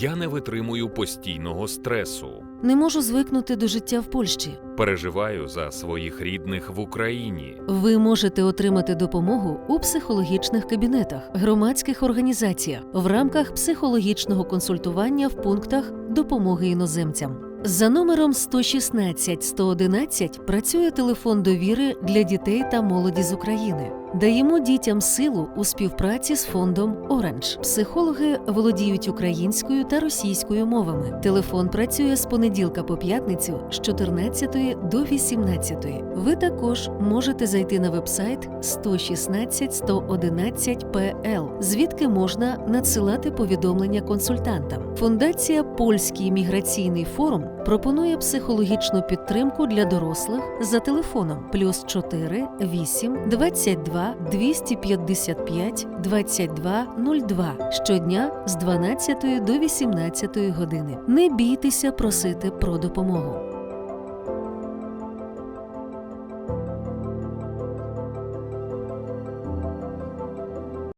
Я не витримую постійного стресу. Не можу звикнути до життя в Польщі. Переживаю за своїх рідних в Україні. Ви можете отримати допомогу у психологічних кабінетах, громадських організаціях в рамках психологічного консультування в пунктах допомоги іноземцям. За номером 116 111 працює телефон довіри для дітей та молоді з України. Даємо дітям силу у співпраці з фондом Оранж. Психологи володіють українською та російською мовами. Телефон працює з понеділка по п'ятницю з 14 до 18. Ви також можете зайти на вебсайт 116 111 PL, звідки можна надсилати повідомлення консультантам. Фундація Польський міграційний форум пропонує психологічну підтримку для дорослих за телефоном плюс 4 8 22 255 22 02 щодня з 12 до 18 години. Не бійтеся просити про допомогу.